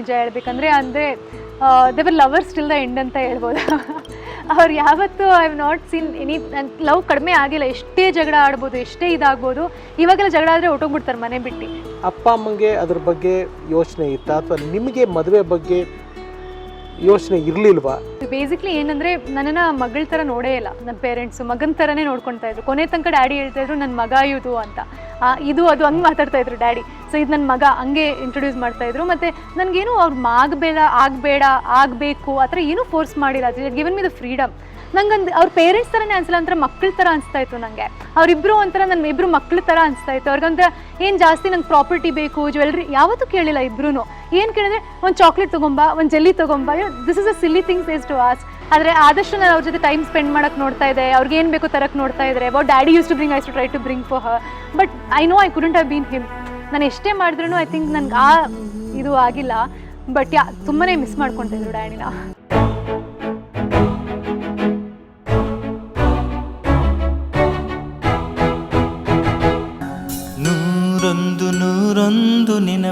ನಿಜ ಹೇಳ್ಬೇಕಂದ್ರೆ, ಅಂದರೆ ದೇವರ್ ಲವರ್ ಸ್ಟಿಲ್ ದ ಎಂಡ್ ಅಂತ ಹೇಳ್ಬೋದು. ಅವ್ರು ಯಾವತ್ತೂ I have not seen any love ಕಡಿಮೆ ಆಗಿಲ್ಲ. ಎಷ್ಟೇ ಜಗಳ ಆಡ್ಬೋದು, ಎಷ್ಟೇ ಇದಾಗ್ಬೋದು, ಇವಾಗೆಲ್ಲ ಜಗಳ ಆದರೆ ಹೊಟ್ಟೋಗ್ಬಿಡ್ತಾರೆ ಮನೆ ಬಿಟ್ಟು. ಅಪ್ಪ ಅಮ್ಮಂಗೆ ಅದ್ರ ಬಗ್ಗೆ ಯೋಚನೆ ಇತ್ತಾ? ಅಥವಾ ನಿಮಗೆ ಮದುವೆ ಬಗ್ಗೆ ಯೋಚನೆ ಇರಲಿಲ್ವಾ? ಬೇಸಿಕ್ಲಿ ಏನಂದರೆ ನನ್ನನ್ನು ಮಗಳ ಥರ ನೋಡೇ ಇಲ್ಲ. ನನ್ನ ಪೇರೆಂಟ್ಸು ಮಗನ ಥರನೇ ನೋಡ್ಕೊಳ್ತಾ ಇದ್ರು. ಕೊನೆ ತನಕ ಡ್ಯಾಡಿ ಹೇಳ್ತಾ ಇದ್ರು ನನ್ನ ಮಗ ಇದು ಅಂತ. ಇದು, ಅದು ಹಂಗೆ ಮಾತಾಡ್ತಾ ಇದ್ರು ಡ್ಯಾಡಿ ಸೊ ಇದು ನನ್ನ ಮಗ ಹಂಗೆ ಇಂಟ್ರೊಡ್ಯೂಸ್ ಮಾಡ್ತಾ ಇದ್ರು. ಮತ್ತು ನನಗೇನು ಅವ್ರು ಆಗಬೇಡ ಆಗಬೇಡ, ಆಗಬೇಕು, ಆ ಥರ ಏನೂ ಫೋರ್ಸ್ ಮಾಡಿಲ್ಲ. ಗಿವನ್ ಮಿ ದ ಫ್ರೀಡಮ್ ನಂಗಂದು ಅವ್ರ ಪೇರೆಂಟ್ಸ್ ಥರನೇ ಅನ್ಸಲ್ಲ, ಒಂಥರ ಮಕ್ಳ ಥರ ಅನಿಸ್ತಾ ಇತ್ತು ನನಗೆ ಅವರಿಬ್ಬರು ಒಂಥರ ನನ್ನ ಇಬ್ಬರು ಮಕ್ಳ ಥರ ಅನಿಸ್ತಾ ಇತ್ತು. ಅವ್ರಿಗಂತ ಏನು ಜಾಸ್ತಿ ನಂಗೆ ಪ್ರಾಪರ್ಟಿ ಬೇಕು ಜ್ಯುವೆಲ್ರಿ ಯಾವತ್ತೂ ಕೇಳಿಲ್ಲ ಇಬ್ರು ಏನು ಕೇಳಿದ್ರೆ ಒಂದು ಚಾಕ್ಲೇಟ್ ತೊಗೊಂಬ, ಒಂದು jelly ತೊಗೊಂಬ. This is a silly things is to us ಆದರೆ ಆದಷ್ಟು ನಾನು ಅವ್ರ ಜೊತೆ ಟೈಮ್ ಸ್ಪೆಂಡ್ ಮಾಡೋಕ್ಕೆ ನೋಡ್ತಾ ಇದೆ ಅವ್ರಿಗೆ ಏನು ಬೇಕು ತರಕ್ಕೆ ನೋಡ್ತಾ ಇದ್ದಾರೆ about daddy use to bring ice to try to bring for her but I know I couldn't have been him ನಾನು ಎಷ್ಟೇ ಮಾಡಿದ್ರು ಐ ಥಿಂಕ್ ನನಗೆ ಆ ಇದು ಆಗಿಲ್ಲ. ಬಟ್ ಯಾ ತುಂಬಾ ಮಿಸ್ ಮಾಡ್ಕೊತಿದ್ರು ಡ್ಯಾಡಿನ.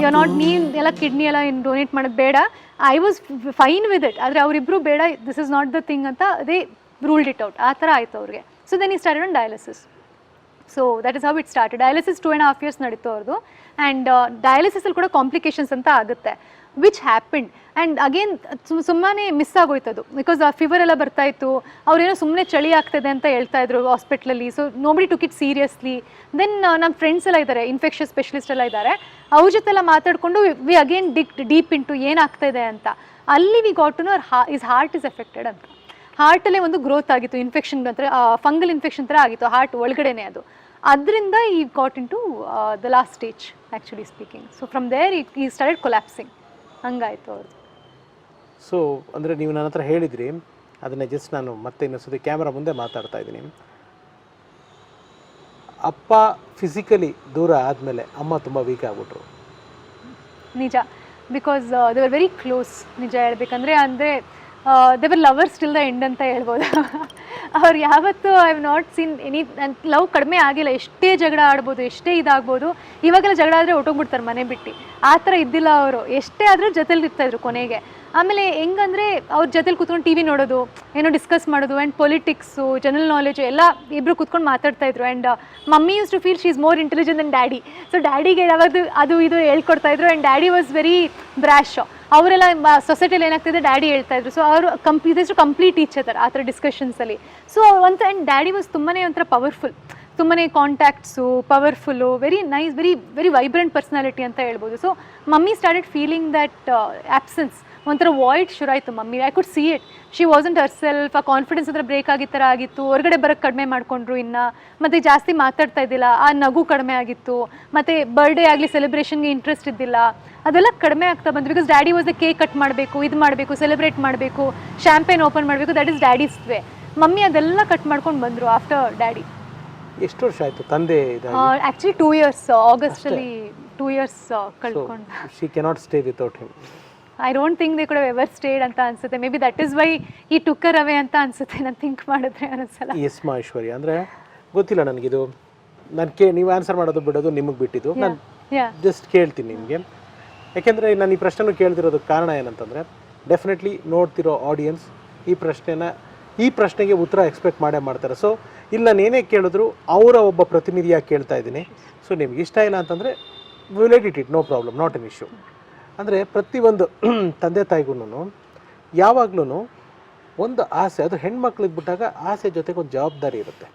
ನೂರೊಂದು ಆರ್ ಯು ನಾಟ್ ನೀನ್ ಎಲ್ಲ ಕಿಡ್ನಿ ಎಲ್ಲ ಏನು ಡೊನೇಟ್ ಮಾಡೋದು ಬೇಡ. I was fine with it ಆದರೆ ಅವರಿಬ್ಬರು ಬೇಡ this is not the thing ಅಂತ ಅದೇ ರೂಲ್ಡ್ ಇಟ್ ಔಟ್ ಆ ಥರ ಆಯಿತು ಅವ್ರಿಗೆ. So then he started on dialysis so that is how it start dialysis two and half years ನಡೀತು ಅವ್ರದ್ದು ಆ್ಯಂಡ್ ಡಯಾಲಿಸಿಸಲ್ಲಿ ಕೂಡ ಕಾಂಪ್ಲಿಕೇಶನ್ಸ್ ಅಂತ ಆಗುತ್ತೆ ವಿಚ್ ಹ್ಯಾಪೆಂಡ್ ಆ್ಯಂಡ್ ಅಗೇನ್ ಸುಮ್ಮನೆ ಮಿಸ್ ಆಗೋಯ್ತದು. ಬಿಕಾಸ್ ಆ ಫೀವರ್ ಎಲ್ಲ ಬರ್ತಾ ಇತ್ತು. ಅವ್ರೇನೋ ಸುಮ್ಮನೆ ಚಳಿ ಆಗ್ತದೆ ಅಂತ ಹೇಳ್ತಾ ಇದ್ರು ಹಾಸ್ಪಿಟ್ಲಲ್ಲಿ so nobody took it seriously then ನಮ್ಮ ಫ್ರೆಂಡ್ಸ್ ಎಲ್ಲ ಇದ್ದಾರೆ ಇನ್ಫೆಕ್ಷನ್ ಸ್ಪೆಷಲಿಸ್ಟ್ ಎಲ್ಲ ಇದ್ದಾರೆ ಅವ್ರ ಜೊತೆ ಎಲ್ಲ ಮಾತಾಡಿಕೊಂಡು we again dig deep into ಏನಾಗ್ತಾ ಇದೆ ಅಂತ. ಅಲ್ಲಿ we got to know how is heart is affected ಅಂತ. ಹಾರ್ಟಲ್ಲೇ ಒಂದು ಗ್ರೋತ್ ಆಗಿತ್ತು ಇನ್ಫೆಕ್ಷನ್ ಅಂದರೆ ಫಂಗಲ್ ಇನ್ಫೆಕ್ಷನ್ ಥರ ಆಗಿತ್ತು ಹಾರ್ಟ್ ಒಳಗಡೆನೇ ಅದು. ಅದರಿಂದ ಈ got into the last stage actually speaking so from there ಈ ಸ್ಟಾರ್ಟೆಡ್ ಕೊಲ್ಯಾಪ್ಸಿಂಗ್ ಹಂಗಾಯ್ತು ಅವ್ರದ್ದು ಸೊ ಅಂದರೆ ನೀವು ನನ್ನ ಹತ್ರ ಹೇಳಿದ್ರಿ ಅದನ್ನು ಜಸ್ಟ್ ನಾನು ಮತ್ತೆ ಇನ್ನೊಂದ್ಸತಿ ಕ್ಯಾಮ್ರಾ ಮುಂದೆ ಮಾತಾಡ್ತಾ ಇದ್ದೀನಿ. ಅಪ್ಪ ಫಿಸಿಕಲಿ ದೂರ ಆದಮೇಲೆ ಅಮ್ಮ ತುಂಬ ವೀಕ್ ಆಗ್ಬಿಟ್ರು. ನಿಜ. Because they are very close ನಿಜ ಹೇಳ್ಬೇಕಂದ್ರೆ ಅಂದರೆ ದೇವರ್ ಲವರ್ ಸ್ಟಿಲ್ ದ ಎಂಡ್ ಅಂತ ಹೇಳ್ಬೋದು? ಅವ್ರು ಯಾವತ್ತೂ I have not seen any love ಕಡಿಮೆ ಆಗಿಲ್ಲ. ಎಷ್ಟೇ ಜಗಳ ಆಡ್ಬೋದು, ಎಷ್ಟೇ ಇದಾಗ್ಬೋದು, ಇವಾಗೆಲ್ಲ ಜಗಳ ಆದರೆ ಹೊಟ್ಟೋಗ್ಬಿಡ್ತಾರೆ ಮನೆ ಬಿಟ್ಟು. ಆ ಥರ ಇದ್ದಿಲ್ಲ ಅವರು. ಎಷ್ಟೇ ಆದರೂ ಜೊತೆಲಿ ಇರ್ತಾಯಿದ್ರು ಕೊನೆಗೆ. ಆಮೇಲೆ ಹೆಂಗಂದರೆ ಅವ್ರ ಜೊತೆಲಿ ಕೂತ್ಕೊಂಡು ಟಿ ವಿ ನೋಡೋದು, ಏನೋ ಡಿಸ್ಕಸ್ ಮಾಡೋದು ಆ್ಯಂಡ್ ಪೊಲಿಟಿಕ್ಸು ಜನರಲ್ ನಾಲೆಜು ಎಲ್ಲ ಇಬ್ಬರು ಕೂತ್ಕೊಂಡು ಮಾತಾಡ್ತಾ ಇದ್ರು. And mummy used to feel she is more intelligent than daddy so ಡ್ಯಾಡಿಗೆ ಯಾವಾಗ ಅದು ಇದು ಹೇಳ್ಕೊಡ್ತಾ ಇದ್ರು. And daddy was very brash ಅವರೆಲ್ಲ ಸೊಸೈಟಿಯಲ್ಲಿ ಏನಾಗ್ತಿದೆ, ಡ್ಯಾಡಿ ಹೇಳ್ತಾ ಇದ್ರು. ಸೊ ಅವರು ಇಸ್ ಕಂಪ್ಲೀಟ್ ಈಚ್ ಅದರ್ ಆ ಥರ ಡಿಸ್ಕಷನ್ಸಲ್ಲಿ ಸೊ ಒಂದು ಆ್ಯಂಡ್ ಡ್ಯಾಡಿ ವಾಸ್ ತುಂಬಾ ಒಂಥರ ಪವರ್ಫುಲ್ ತುಂಬಾ contacts powerful very nice very very vibrant personality ಅಂತ ಹೇಳ್ಬೋದು. So mummy started feeling that absence ಒಂಥರ ವಾಯ್ಡ್ ಶುರುವಾಯಿತು mummy. I could see it she wasn't herself ಆ ಕಾನ್ಫಿಡೆನ್ಸ್ ಹತ್ರ ಬ್ರೇಕ್ ಆಗಿ ಥರ ಆಗಿತ್ತು. ಹೊರಗಡೆ ಬರೋಕ್ಕೆ ಕಡಿಮೆ ಮಾಡಿಕೊಂಡ್ರು ಇನ್ನು. ಮತ್ತು ಜಾಸ್ತಿ ಮಾತಾಡ್ತಾ ಇದ್ದಿಲ್ಲ. ಆ ನಗು ಕಡಿಮೆ ಆಗಿತ್ತು. ಮತ್ತು ಬರ್ಡೇ ಆಗಲಿ ಸೆಲೆಬ್ರೇಷನ್ಗೆ ಇಂಟ್ರೆಸ್ಟ್ ಇದ್ದಿಲ್ಲ. ಅದೆಲ್ಲ ಕಡಿಮೆ ಆಗ್ತಾ ಬಂತು. Because daddy was cake cut ಮಾಡಬೇಕು ಇದು ಮಾಡಬೇಕು ಸೆಲೆಬ್ರೇಟ್ ಮಾಡಬೇಕು ಶ್ಯಾಂಪೇನ್ ಓಪನ್ ಮಾಡಬೇಕು. That is daddy's way mummy ಅದೆಲ್ಲ ಕಟ್ ಮಾಡ್ಕೊಂಡು ಬಂದರು ಆಫ್ಟರ್ ಡ್ಯಾಡಿ ಎಷ್ಟು ವರ್ಷ ಆಯಿತು ತಂದೆ ಆ್ಯಕ್ಚುಲಿ ಟೂ ಇಯರ್ಸ್ ಆಗಸ್ಟಲ್ಲಿ ಟೂ ಇಯರ್ಸ್ ಕಳ್ಕೊಂಡು. She cannot stay without him I don't think they ಕೂಡ ಎವರ್ ಸ್ಟೇಡ್ ಅಂತ ಅನ್ಸುತ್ತೆ. Maybe that is why ಈ ಟುಕ್ಕರ್ ಅವೇ ಅಂತ ಅನ್ಸುತ್ತೆ. ನಾನು ಥಿಂಕ್ ಮಾಡಿದ್ರೆ ಅನ್ಸಲ್ಲ ಎಸ್ ಮಹೇಶ್ವರಿ ಅಂದರೆ ಗೊತ್ತಿಲ್ಲ ನನಗಿದು ನಾನು ಕೇ ನೀವು ಆನ್ಸರ್ ಮಾಡೋದು ಬಿಡೋದು ನಿಮಗೆ ಬಿಟ್ಟಿದ್ದು. ನಾನು ಜಸ್ಟ್ ಕೇಳ್ತೀನಿ ನಿಮಗೆ. ಯಾಕೆಂದರೆ ನಾನು ಈ ಪ್ರಶ್ನೆನೂ ಕೇಳ್ತಿರೋದಕ್ಕೆ ಕಾರಣ ಏನಂತಂದರೆ ಡೆಫಿನೆಟ್ಲಿ ನೋಡ್ತಿರೋ ಆಡಿಯನ್ಸ್ ಈ ಪ್ರಶ್ನೆನ ಈ ಪ್ರಶ್ನೆಗೆ ಉತ್ತರ ಎಕ್ಸ್ಪೆಕ್ಟ್ ಮಾಡೇ ಮಾಡ್ತಾರೆ. ಸೊ ಇಲ್ಲಿ ನಾನು ಏನೇ ಕೇಳಿದ್ರು ಅವರ ಒಬ್ಬ ಪ್ರತಿನಿಧಿಯಾಗಿ ಕೇಳ್ತಾ ಇದ್ದೀನಿ. ಸೊ ನಿಮ್ಗೆ ಇಷ್ಟ ಇಲ್ಲ ಅಂತಂದರೆ will it it no problem not an issue ಅಂದರೆ ಪ್ರತಿಯೊಂದು ತಂದೆ ತಾಯಿಗೂ ಯಾವಾಗ್ಲೂ ಒಂದು ಆಸೆ, ಅದು ಹೆಣ್ಮಕ್ಳಿಗೆ ಬಿಟ್ಟಾಗ ಆಸೆ ಜೊತೆಗೆ ಒಂದು ಜವಾಬ್ದಾರಿ ಇರುತ್ತೆ.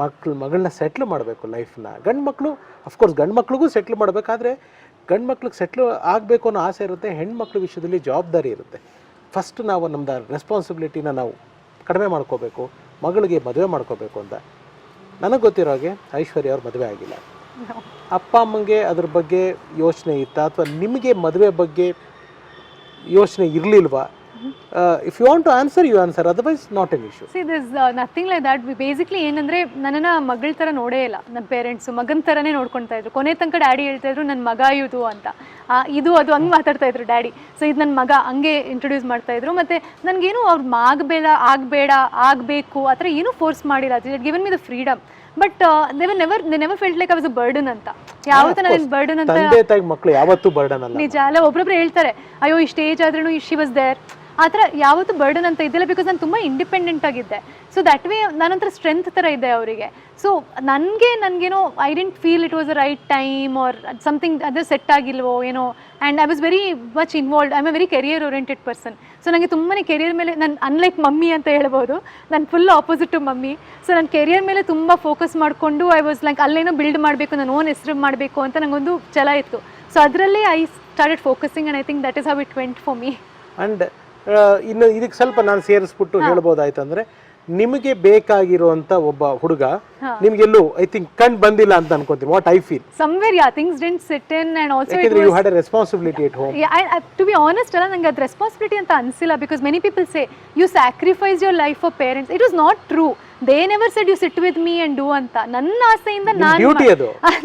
ಮಕ್ಳು ಮಗಳನ್ನ ಸೆಟ್ಲ್ ಮಾಡಬೇಕು ಲೈಫ್ನ ಗಂಡು ಮಕ್ಕಳು ಅಫ್ಕೋರ್ಸ್ ಗಂಡು ಮಕ್ಳಿಗೂ ಸೆಟ್ಲ್ ಮಾಡಬೇಕಾದ್ರೆ ಗಂಡು ಮಕ್ಳಿಗೆ ಸೆಟ್ಲ್ ಆಗಬೇಕು ಅನ್ನೋ ಆಸೆ ಇರುತ್ತೆ, ಹೆಣ್ಮಕ್ಳ ವಿಷಯದಲ್ಲಿ ಜವಾಬ್ದಾರಿ ಇರುತ್ತೆ. ಫಸ್ಟ್ ನಾವು ನಮ್ದು ರೆಸ್ಪಾನ್ಸಿಬಿಲಿಟಿನ ನಾವು ಕಡಿಮೆ ಮಾಡ್ಕೋಬೇಕು, ಮಗಳಿಗೆ ಮದುವೆ ಮಾಡ್ಕೋಬೇಕು ಅಂತ. ನನಗೆ ಗೊತ್ತಿರೋ ಹಾಗೆ ಐಶ್ವರ್ಯ ಅವ್ರ ಮದುವೆ ಆಗಿಲ್ಲ. ಅಪ್ಪ ಅಮ್ಮಂಗೆ ಅದ್ರ ಬಗ್ಗೆ ಯೋಚನೆ ಇತ್ತಾ ಅಥವಾ ನಿಮಗೆ ಮದುವೆ ಬಗ್ಗೆ ಯೋಚನೆ ಇರಲಿಲ್ವಾ? If you want to answer you answer otherwise not an issue see this nothing like that basically ಏನಂದರೆ ನನ್ನನ್ನು ಮಗಳ ಥರ ನೋಡೇ ಇಲ್ಲ. ನನ್ನ ಪೇರೆಂಟ್ಸು ಮಗನ ಥರನೇ ನೋಡ್ಕೊಳ್ತಾ ಇದ್ರು. ಕೊನೆ ತನಕ ಡ್ಯಾಡಿ ಹೇಳ್ತಾ ಇದ್ರು ನನ್ನ ಮಗ ಇದು ಅಂತ. ಇದು ಅದು ಹಂಗೆ ಮಾತಾಡ್ತಾ ಇದ್ರು ಡ್ಯಾಡಿ ಸೊ ಇದು ನನ್ನ ಮಗ ಹಂಗೆ ಇಂಟ್ರೊಡ್ಯೂಸ್ ಮಾಡ್ತಾ ಇದ್ರು. ಮತ್ತು ನನಗೇನು ಅವ್ರು ಆಗಬೇಡ ಆಗಬೇಡ ಆಗಬೇಕು ಆ ಥರ ಏನೂ ಫೋರ್ಸ್ ಮಾಡಿಲ್ಲ. Given me the freedom but they were never they never felt like I was a burden ಅಂತ. ಯಾವತ್ತೂ ನಾನು ಬರ್ಡನ್ ಅಂತ ತಂದೆ ತಾಯಿ ಮಕ್ಕಳು ಯಾವತ್ತೂ ಬರ್ಡನ್ ಅಲ್ಲ. ನಿಜ ಅಲ್ಲ ಒಬ್ರೊಬ್ರು ಹೇಳ್ತಾರೆ ಅಯ್ಯೋ ಈ ಸ್ಟೇಜ್ ಆದ್ರೂ ಶಿ ವಾಸ್ ದೇರ್ ಆ ಥರ ಯಾವತ್ತು ಬರ್ಡನ್ ಅಂತ ಇದ್ದಿಲ್ಲ ಬಿಕಾಸ್ ನಾನು ತುಂಬ ಇಂಡಿಪೆಂಡೆಂಟ್ ಆಗಿದ್ದೆ. ಸೊ ದಟ್ ವೇ ನನ್ನಂತರ ಸ್ಟ್ರೆಂತ್ ಥರ ಇದೆ ಅವರಿಗೆ. ಸೊ ನನಗೆ ನನಗೇನೋ I didn't feel it was a right time or something ಅದು ಸೆಟ್ ಆಗಿಲ್ವೋ ಏನೋ. And I was very much involved I a very career oriented person so ನನಗೆ ತುಂಬನೇ ಕೆರಿಯರ್ ಮೇಲೆ, ನಾನು ಅನ್ಲೈಕ್ ಮಮ್ಮಿ ಅಂತ ಹೇಳ್ಬೋದು. ನಾನು full opposite to mummy. So ನನ್ನ ಕೆರಿಯರ್ ಮೇಲೆ ತುಂಬ ಫೋಕಸ್ ಮಾಡಿಕೊಂಡು ಐ ವಾಸ್ ಲೈಕ್ ಅಲ್ಲೇನೋ ಬಿಲ್ಡ್ ಮಾಡಬೇಕು, ನನ್ನ ಓನ್ ಹೆಸರು ಮಾಡಬೇಕು ಅಂತ ನನಗೊಂದು ಛಲ ಇತ್ತು. ಸೊ ಅದರಲ್ಲಿ I started focusing and I think that is how it went for me and ಇನ್ನು ಇದಕ್ಕೆ ಸ್ವಲ್ಪ ನಾನು ಸೇರಿಸ್ಬಿಟ್ಟು ಹೇಳ್ಬೋದಾಯ್ತಂದ್ರೆ ನಿಮಗೆ ಬೇಕಾಗಿರುವಂತ ಒಬ್ಬ ಹುಡುಗ ನಿಮ್ಗೆಲ್ಲೂ ಐ ಥಿಂಕ್ ಕಣ್ ಬಂದಿಲ್ಲ ಅಂತ ಅನ್ಕೊಂತೀನಿ. What I feel somewhere yeah things didn't sit in and also you had a responsibility at home yeah to be to ಅಲ್ಲ ನಂಗೆ ಅದು ರೆಸ್ಪಾನ್ಸಿಬಿಲಿಟಿ ಅಂತ ಅನಿಸಿಲ್ಲ because many people say you sacrifice your life for parents it was not true they never said you sit with me and do ಅಂತ. ನನ್ನ ಆಸೆಯಿಂದ ನಾನು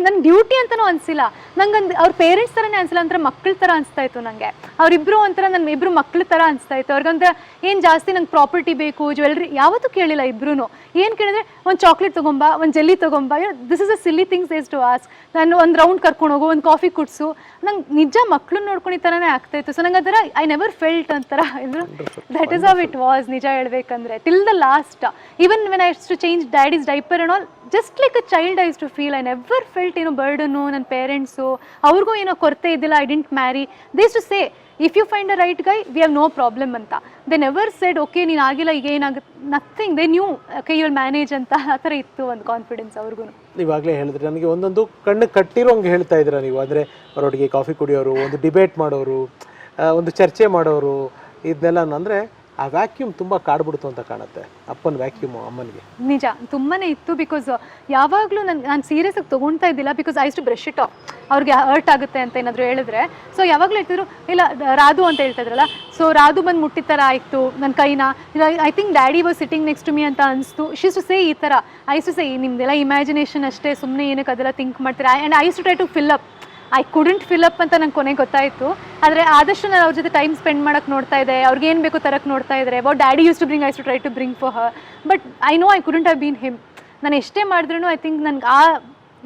ನನ್ನ ಡ್ಯೂಟಿ ಅಂತನೂ ಅನ್ಸಿಲ್ಲ. ನಂಗೊಂದು ಅವ್ರ ಪೇರೆಂಟ್ಸ್ ಥರನೇ ಅನ್ಸಿಲ್ಲ. ಅಂದ್ರೆ ಮಕ್ಕಳ ಥರ ಅನಿಸ್ತಾ ಇತ್ತು ನನಗೆ ಅವರಿಬ್ಬರು ಒಂಥರ ನನ್ನ ಇಬ್ರು ಮಕ್ಕಳ ಥರ ಅನಿಸ್ತಾ ಇತ್ತು. ಅವ್ರಿಗಂದ್ರೆ ಏನು ಜಾಸ್ತಿ ನಂಗೆ ಪ್ರಾಪರ್ಟಿ ಬೇಕು ಜ್ಯುವೆಲ್ರಿ ಯಾವತ್ತೂ ಕೇಳಿಲ್ಲ ಇಬ್ರು ಏನು ಕೇಳಿದ್ರೆ ಒಂದು ಚಾಕ್ಲೇಟ್ ತೊಗೊಂಬ ಒಂದು jelly ತೊಗೊಂಬ. This is a silly things is to us ನಾನು ಒಂದು ರೌಂಡ್ ಕರ್ಕೊಂಡು ಹೋಗು ಒಂದು ಕಾಫಿ ಕುಡಿಸು. ನಂಗೆ ನಿಜ ಮಕ್ಳನ್ನ ನೋಡ್ಕೊಂಡು ಈ ಥರನೇ ಆಗ್ತಾ ಇತ್ತು. ಸೊ ನಂಗೆ ಅದರ ಐ ನೆವರ್ ಫೆಲ್ಟ್ ಅಂತಾರ ಇದ್ರು that is of it was ನಿಜ ಹೇಳ್ಬೇಕಂದ್ರೆ. Till the last even when I to change daddy's diaper and all just like a child used to feel I never felt ಏನೋ burden ನನ್ನ parents ಅವ್ರಿಗೂ ಏನೋ ಕೊರತೆ ಇದ್ದಿಲ್ಲ I didn't marry they used to say if you find a right guy we have no problem ಅಂತ. They never said okay ನೀನು ಆಗಿಲ್ಲ, ಈಗ ಏನಾಗುತ್ತೆ? Nothing they knew okay you will manage ಅಂತ ಆ ಥರ ಇತ್ತು ಒಂದು ಕಾನ್ಫಿಡೆನ್ಸ್ ಅವ್ರಿಗೂ ಇವಾಗಲೇ ಹೇಳಿದ್ರೆ ನನಗೆ ಒಂದೊಂದು ಕಣ್ಣು ಕಟ್ಟಿರೋಂಗೆ ಹೇಳ್ತಾ ಇದ್ದೀರಾ ನೀವು? ಅಂದರೆ ಅವರೊಟ್ಟಿಗೆ ಕಾಫಿ ಕುಡಿಯೋರು, ಒಂದು ಡಿಬೇಟ್ ಮಾಡೋರು ಒಂದು ಚರ್ಚೆ ಮಾಡೋರು, ಇದನ್ನೆಲ್ಲ ಅಂದರೆ ಆ ವ್ಯಾಕ್ಯೂಮ್ ತುಂಬ ಕಾಡ್ಬಿಡ್ತು ಅಂತ ಕಾಣುತ್ತೆ ಅಪ್ಪನ ವ್ಯಾಕ್ಯೂಮ್ ಅಮ್ಮನಿಗೆ. ನಿಜ, ತುಂಬಾನೇ ಇತ್ತು ಬಿಕಾಸ್ ಯಾವಾಗಲೂ ನಾನು ನಾನು ಸೀರಿಯಸ್ ಆಗಿ ತೊಗೊಳ್ತಾ ಇದ್ದಿಲ್ಲ because I to brush it off ಅವ್ರಿಗೆ ಹರ್ಟ್ ಆಗುತ್ತೆ ಅಂತ ಏನಾದರೂ ಹೇಳಿದ್ರೆ ಸೊ ಯಾವಾಗಲೂ ಹೇಳ್ತಿದ್ರು, ಇಲ್ಲ, ರಾಧು ಅಂತ ಹೇಳ್ತಾ ಇದ್ರಲ್ಲ ಸೊ ರಾಧು ಬಂದು ಮುಟ್ಟಿದ ಥರ ಆಯಿತು ನನ್ನ ಕೈನ. I think daddy was sitting next to me ಅಂತ ಅನಿಸ್ತು. ಶಿ ಟು ಸೇ ಈ ಥರ ಐ ಟು ಸೇ ನಿಮ್ದೆಲ್ಲ ಇಮ್ಯಾಜಿನೇಷನ್ ಅಷ್ಟೇ ಸುಮ್ಮನೆ ಏನಕ್ಕೆ ಅದೆಲ್ಲ ಥಿಂಕ್ ಮಾಡ್ತೀರಾ? And I to try to fill up I couldn't fill up ಅಂತ ನಂಗೆ ಕೊನೆಗೆ ಗೊತ್ತಾಯಿತು. ಆದರೆ ಆದಷ್ಟು ನಾನು ಅವ್ರ ಜೊತೆ ಟೈಮ್ ಸ್ಪೆಂಡ್ ಮಾಡೋಕ್ಕೆ ನೋಡ್ತಾ ಇದ್ದೆ ಅವ್ರಿಗೆ ಏನು ಬೇಕು ತರಕ್ಕೆ ನೋಡ್ತಾ ಇದ್ದಾರೆ but daddy used to bring used to try to bring for her but I know I couldn't have been him ನಾನು ಎಷ್ಟೇ ಮಾಡಿದ್ರೂ ಐ ಥಿಂಕ್ ನನಗೆ ಆ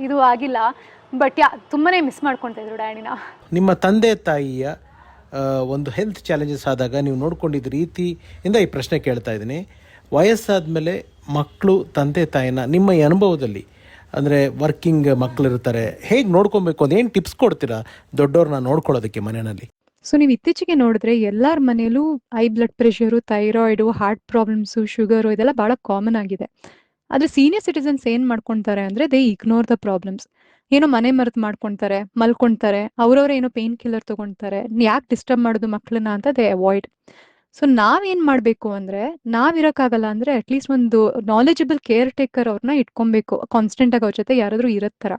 ಇದು ಆಗಿಲ್ಲ. ಬಟ್ ಯಾ ತುಂಬಾ ಮಿಸ್ ಮಾಡ್ಕೊತಾ ಇದ್ರು ಡ್ಯಾಡಿನ ನಿಮ್ಮ ತಂದೆ, ತಾಯಿಯ ಒಂದು ಹೆಲ್ತ್ ಚಾಲೆಂಜಸ್ ಆದಾಗ ನೀವು ನೋಡ್ಕೊಂಡಿದ್ದ ರೀತಿಯಿಂದ ಈ ಪ್ರಶ್ನೆ ಕೇಳ್ತಾ ಇದ್ದೀನಿ. ವಯಸ್ಸಾದ ಮೇಲೆ ಮಕ್ಕಳು ತಂದೆ, ತಾಯಿನ ನಿಮ್ಮ ಈ ಅನುಭವದಲ್ಲಿ ಅಂದರೆ ವರ್ಕಿಂಗ್ ಮಕ್ಕಳಿರ್ತಾರೆ ಹೇಗೆ ನೋಡ್ಕೊಬೇಕು? ಏನು ಟಿಪ್ಸ್ ಕೊಡ್ತೀರಾ? ದೊಡ್ಡವ್ರನ್ನ ನೋಡ್ಕೊಳ್ಳೋದಕ್ಕೆ ಮನೆಯಲ್ಲಿ. ಸೊ ನೀವು ಇತ್ತೀಚೆಗೆ ನೋಡಿದ್ರೆ ಎಲ್ಲರ ಮನೆಯಲ್ಲೂ I blood pressure thyroid heart problems sugar ಇದೆಲ್ಲ ಭಾಳ ಕಾಮನ್ ಆಗಿದೆ. ಆದರೆ ಸೀನಿಯರ್ ಸಿಟಿಸನ್ಸ್ ಏನು ಮಾಡ್ಕೊತಾರೆ ಅಂದರೆ ದೇ ಇಗ್ನೋರ್ ದ ಪ್ರಾಬ್ಲಮ್ಸ್ ಏನೋ ಮನೆ ಮರೆತು ಮಾಡ್ಕೊಳ್ತಾರೆ ಮಲ್ಕೊತಾರೆ ಅವರವ್ರೇನೋ ಏನೋ ಪೇನ್ ಕಿಲ್ಲರ್ ತೊಗೊಳ್ತಾರೆ ಯಾಕೆ ಡಿಸ್ಟರ್ಬ್ ಮಾಡೋದು ಮಕ್ಕಳನ್ನ ಅಂತ ದೇ ಅವಾಯ್ಡ್ ಸೊ ನಾವೇನು ಮಾಡಬೇಕು ನಾವ್ ನಾವಿರೋಕ್ಕಾಗಲ್ಲ ಅಂದ್ರೆ ಅಟ್ಲೀಸ್ಟ್ ಒಂದು ನಾಲೆಜಬಲ್ ಕೇರ್ ಟೇಕರ್ ಅವ್ರನ್ನ ಇಟ್ಕೊಬೇಕು. ಕಾನ್ಸ್ಟೆಂಟ್ ಆಗಿ ಅವ್ರ ಜೊತೆ ಯಾರಾದ್ರೂ ಇರತ್ತರ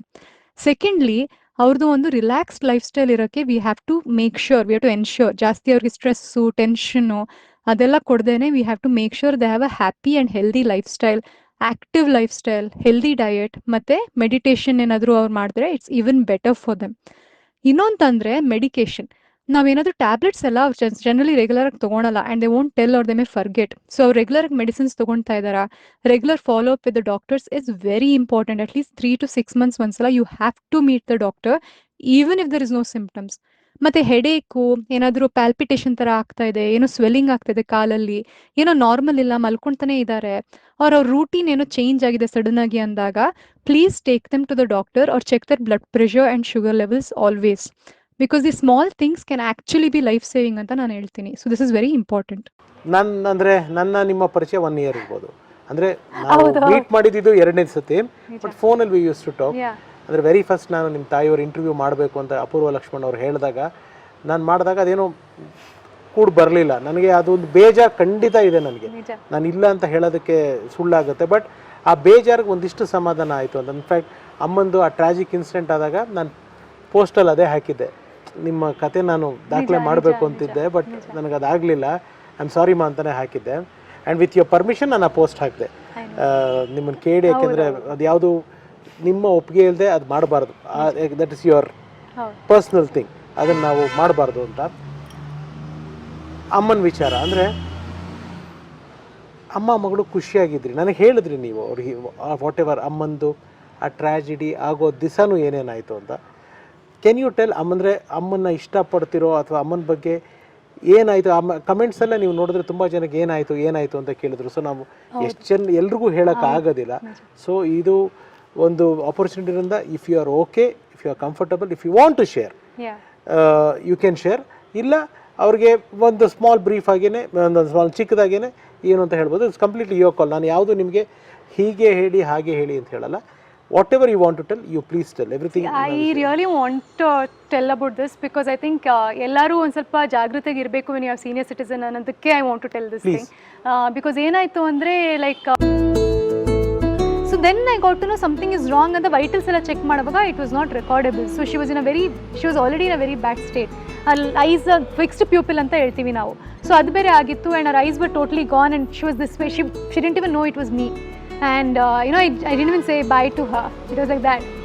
ಸೆಕೆಂಡ್ಲಿ ಅವ್ರದ್ದು ಒಂದು ರಿಲ್ಯಾಕ್ಸ್ಡ್ ಲೈಫ್ ಸ್ಟೈಲ್ ಇರೋಕ್ಕೆ we have to make sure we have to ensure ಜಾಸ್ತಿ ಅವ್ರಿಗೆ ಸ್ಟ್ರೆಸ್ಸು ಟೆನ್ಷನ್ನು ಅದೆಲ್ಲ ಕೊಡ್ದೇನೆ we have to make sure they have a happy and healthy lifestyle active lifestyle healthy diet ಮತ್ತು meditation ಏನಾದರೂ ಅವ್ರು ಮಾಡಿದ್ರೆ it's even better for them ಇನ್ನೊಂತಂದರೆ medication ನಾವೇನಾದರೂ tablets ಎಲ್ಲ generally ರೆಗ್ಯುಲರಾಗಿ ತೊಗೊಳಲ್ಲ ಅಂಡ್ ದೇ ವೋಂಟ್ ಟೆಲ್ ಅವ್ರ ದೇ ಮೇ ಫರ್ಗೆಟ್ ಸೊ ಅವ್ರು ರೆಗ್ಯುಲರಾಗಿ ಮೆಡಿಸಿನ್ಸ್ ತೊಗೊಳ್ತಾ ಇದ್ದಾರಾ? Regular follow up with the doctors is very important at least three to six months ಒಂದ್ಸಲ you have to meet the doctor even if there is no symptoms ಮತ್ತೆ headache ಏನಾದರೂ ಪ್ಯಾಲ್ಪಿಟೇಷನ್ ತರ ಆಗ್ತಾ ಇದೆ, ಏನೋ ಸ್ವೆಲ್ಲಿಂಗ್ ಆಗ್ತಾ ಇದೆ ಕಾಲಲ್ಲಿ, ಏನೋ ನಾರ್ಮಲ್ ಇಲ್ಲ, ಮಲ್ಕೊಳ್ತಾನೆ ಇದ್ದಾರೆ ಅವ್ರ ಅವ್ರ ರೂಟೀನ್ ಏನೋ ಚೇಂಜ್ ಆಗಿದೆ ಸಡನ್ ಆಗಿ ಅಂದಾಗ please take them to the doctor ಅವ್ರು check their blood pressure and sugar levels always because the small things can actually be life saving ಅಂತ ನಾನು ಹೇಳ್ತೀನಿ. So this is very important ನನ್ನ ಅಂದರೆ ನನ್ನ ನಿಮ್ಮ ಪರಿಚಯ ಒನ್ ಇಯರ್ ಇರ್ಬೋದು. ಅಂದರೆ ನಾವು. ಮೀಟ್ ಮಾಡಿದ್ದು ಎರಡನೇ ಸತಿ ಬಟ್ ಫೋನಲ್ಲಿ ವಿ ಯೂಸ್ ಟು ಟಾಕ್ ಅಂದರೆ ವೆರಿ ಫಸ್ಟ್ ನಾನು ನಿಮ್ಮ ತಾಯಿಯವ್ರ ಇಂಟರ್ವ್ಯೂ ಮಾಡಬೇಕು ಅಂತ ಅಪೂರ್ವ ಲಕ್ಷ್ಮಣ್ ಅವ್ರು ಹೇಳಿದಾಗ ನಾನು ಮಾಡಿದಾಗ ಅದೇನೋ ಕೂಡ ಬರಲಿಲ್ಲ. ನನಗೆ ಅದೊಂದು ಬೇಜಾರು ಖಂಡಿತ ಇದೆ ನನಗೆ. ನಾನು ಇಲ್ಲ ಅಂತ ಹೇಳೋದಕ್ಕೆ ಸುಳ್ಳಾಗುತ್ತೆ ಬಟ್ ಆ ಬೇಜಾರಿಗೆ ಒಂದಿಷ್ಟು ಸಮಾಧಾನ ಆಯಿತು. ಅಂತ ಇನ್ಫ್ಯಾಕ್ಟ್ ಅಮ್ಮಂದು ಆ ಟ್ರಾಜಿಕ್ ಇನ್ಸಿಡೆಂಟ್ ಆದಾಗ ನಾನು ಪೋಸ್ಟಲ್ಲಿ ಅದೇ ಹಾಕಿದ್ದೆ. ನಿಮ್ಮ ಕತೆ ನಾನು ದಾಖಲೆ ಮಾಡಬೇಕು ಅಂತಿದ್ದೆ ಬಟ್ ನನಗೆ ಅದಾಗಲಿಲ್ಲ ಐ ಆಮ್ ಸಾರಿ ಮಾ ಅಂತಲೇ ಹಾಕಿದ್ದೆ. ಆ್ಯಂಡ್ ವಿತ್ ಯೋರ್ ಪರ್ಮಿಷನ್ ನಾನು ಆ ಪೋಸ್ಟ್ ಹಾಕಿದೆ. ನಿಮ್ಮನ್ನು ಕೇಳಿ ಯಾಕೆಂದರೆ ಅದು ಯಾವುದು ನಿಮ್ಮ ಒಪ್ಪಿಗೆ ಇಲ್ಲದೆ ಅದು ಮಾಡಬಾರ್ದು. That is your personal thing ಅದನ್ನು ನಾವು ಮಾಡಬಾರ್ದು ಅಂತ. ಅಮ್ಮನ ವಿಚಾರ ಅಂದರೆ ಅಮ್ಮ ಮಗಳು ಖುಷಿಯಾಗಿದ್ರಿ. ನನಗೆ ಹೇಳಿದ್ರಿ ನೀವು ಅವ್ರಿಗೆ ವಾಟ್ ಎವರ್ ಅಮ್ಮಂದು ಆ ಟ್ರ್ಯಾಜಿಡಿ ಆಗೋ ದಿವಸನೂ ಏನೇನಾಯಿತು ಅಂತ. ಕೆನ್ ಯು ಟೆಲ್ ಅಮ್ಮಂದರೆ ಅಮ್ಮನ್ನ ಇಷ್ಟಪಡ್ತಿರೋ ಅಥವಾ ಅಮ್ಮನ ಬಗ್ಗೆ ಏನಾಯಿತು? ಅಮ್ಮ ಕಮೆಂಟ್ಸ್ ಎಲ್ಲ ನೀವು ನೋಡಿದ್ರೆ ತುಂಬ ಜನಕ್ಕೆ ಏನಾಯಿತು ಏನಾಯಿತು ಅಂತ ಕೇಳಿದ್ರು. ಸೊ ನಾವು ಎಷ್ಟು ಜನ ಎಲ್ರಿಗೂ ಹೇಳೋಕೆ ಆಗೋದಿಲ್ಲ. ಸೊ ಇದು ಒಂದು ಆಪರ್ಚುನಿಟಿಯಿಂದ if you are okay if you are comfortable if you want to share yeah you can share ಇಲ್ಲ ಅವ್ರಿಗೆ ಒಂದು ಸ್ಮಾಲ್ ಬ್ರೀಫ್ ಆಗೇನೆ ಒಂದು ಸ್ಮಾಲ್ ಚಿಕ್ಕದಾಗೇನೆ ಏನು ಅಂತ ಹೇಳ್ಬೋದು. ಇಟ್ಸ್ ಕಂಪ್ಲೀಟ್ಲಿ ಯೋ ಕಾಲ್ ನಾನು ಯಾವುದು ನಿಮಗೆ ಹೀಗೆ ಹೇಳಿ ಹಾಗೆ ಹೇಳಿ ಅಂತ ಹೇಳಲ್ಲ. Whatever you want to tell you please tell everything I really want to tell about this because I think ಎಲ್ಲರೂ ಒಂದು ಸ್ವಲ್ಪ ಜಾಗೃತೆಗೆ ಇರಬೇಕು ವೆನ್ ಸೀನಿಯರ್ ಸಿಟಿಸನ್ ಅನ್ನೋದಕ್ಕೆ I want to tell this thing because ಏನಾಯಿತು ಅಂದರೆ like so then I got to know something is wrong ಅಂತ vitals ಎಲ್ಲ ಚೆಕ್ ಮಾಡುವಾಗ it was not recordable so she was in a very she was already in a very bad state ಅಲ್ಲಿ eyes fixed pupil ಅಂತ ಹೇಳ್ತೀವಿ ನಾವು. So ಅದು ಬೇರೆ ಆಗಿತ್ತು and her eyes but totally gone and she was this she she didn't even know it was me and uh, you know I, I didn't even say bye to her. It was like that.